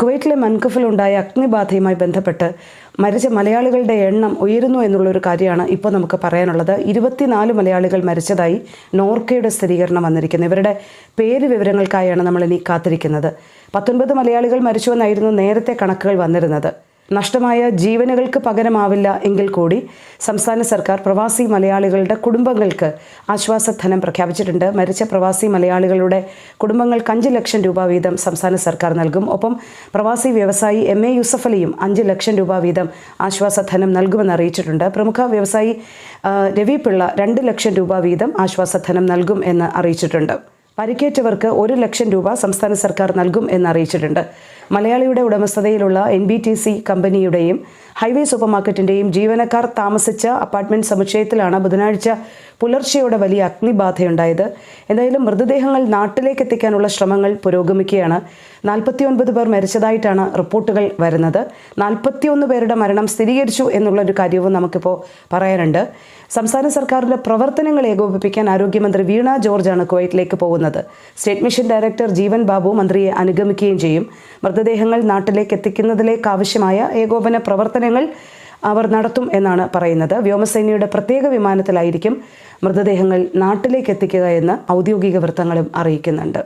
കുവൈറ്റിലെ മൻകഫിലുണ്ടായ അഗ്നിബാധയുമായി ബന്ധപ്പെട്ട് മരിച്ച മലയാളികളുടെ എണ്ണം ഉയരുന്നു എന്നുള്ളൊരു കാര്യമാണ് ഇപ്പോൾ നമുക്ക് പറയാനുള്ളത്. ഇരുപത്തിനാല് മലയാളികൾ മരിച്ചതായി നോർക്കയുടെ സ്ഥിരീകരണം വന്നിരിക്കുന്നു. ഇവരുടെ പേര് വിവരങ്ങൾക്കായാണ് നമ്മളിനി കാത്തിരിക്കുന്നത്. പത്തൊൻപത് മലയാളികൾ മരിച്ചുവെന്നായിരുന്നു നേരത്തെ കണക്കുകൾ വന്നിരുന്നത്. നഷ്ടമായ ജീവനുകൾക്ക് പകരമാവില്ല എങ്കിൽ കൂടി സംസ്ഥാന സർക്കാർ പ്രവാസി മലയാളികളുടെ കുടുംബങ്ങൾക്ക് ആശ്വാസധനം പ്രഖ്യാപിച്ചിട്ടുണ്ട്. മരിച്ച പ്രവാസി മലയാളികളുടെ കുടുംബങ്ങൾക്ക് അഞ്ച് ലക്ഷം രൂപ വീതം സംസ്ഥാന സർക്കാർ നൽകും. ഒപ്പം പ്രവാസി വ്യവസായി എം എ യൂസഫലിയും അഞ്ച് ലക്ഷം രൂപ വീതം ആശ്വാസധനം നൽകുമെന്ന് അറിയിച്ചിട്ടുണ്ട്. പ്രമുഖ വ്യവസായി രവി പിള്ള രണ്ട് ലക്ഷം രൂപ വീതം ആശ്വാസധനം നൽകും എന്ന് അറിയിച്ചിട്ടുണ്ട്. പരിക്കേറ്റവർക്ക് ഒരു ലക്ഷം രൂപ സംസ്ഥാന സർക്കാർ നൽകും എന്ന് അറിയിച്ചിട്ടുണ്ട്. മലയാളിയുടെ ഉടമസ്ഥതയിലുള്ള എൻ ബി ടി സി കമ്പനിയുടെയും ഹൈവേ സൂപ്പർ മാർക്കറ്റിന്റെയും ജീവനക്കാർ താമസിച്ച അപ്പാർട്ട്മെന്റ് സമുച്ചയത്തിലാണ് ബുധനാഴ്ച പുലർച്ചെയോടെ വലിയ അഗ്നിബാധയുണ്ടായത്. എന്തായാലും മൃതദേഹങ്ങൾ നാട്ടിലേക്ക് എത്തിക്കാനുള്ള ശ്രമങ്ങൾ പുരോഗമിക്കുകയാണ്. നാൽപ്പത്തിയൊൻപത് പേർ മരിച്ചതായിട്ടാണ് റിപ്പോർട്ടുകൾ വരുന്നത്. നാൽപ്പത്തിയൊന്ന് പേരുടെ മരണം സ്ഥിരീകരിച്ചു എന്നുള്ളൊരു കാര്യവും നമുക്കിപ്പോൾ പറയാനുണ്ട്. സംസ്ഥാന സർക്കാരിന്റെ പ്രവർത്തനങ്ങൾ ഏകോപിപ്പിക്കാൻ ആരോഗ്യമന്ത്രി വീണ ജോർജാണ് കുവൈറ്റിലേക്ക് പോകുന്നത്. State mission director Jeevan Babu മന്ത്രിയെ അനുഗമിക്കുകയും ചെയ്യും. മൃതദേഹങ്ങൾ നാട്ടിലേക്ക് എത്തിക്കുന്നതിലേക്ക് ആവശ്യമായ ഏകോപന പ്രവർത്തനങ്ങൾ അവർ നടത്തും എന്നാണ് പറയുന്നത്. വ്യോമസേനയുടെ പ്രത്യേക വിമാനത്തിലായിരിക്കും മൃതദേഹങ്ങൾ നാട്ടിലേക്ക് എത്തിക്കുക എന്ന് ഔദ്യോഗിക വൃത്തങ്ങളും അറിയിക്കുന്നുണ്ട്.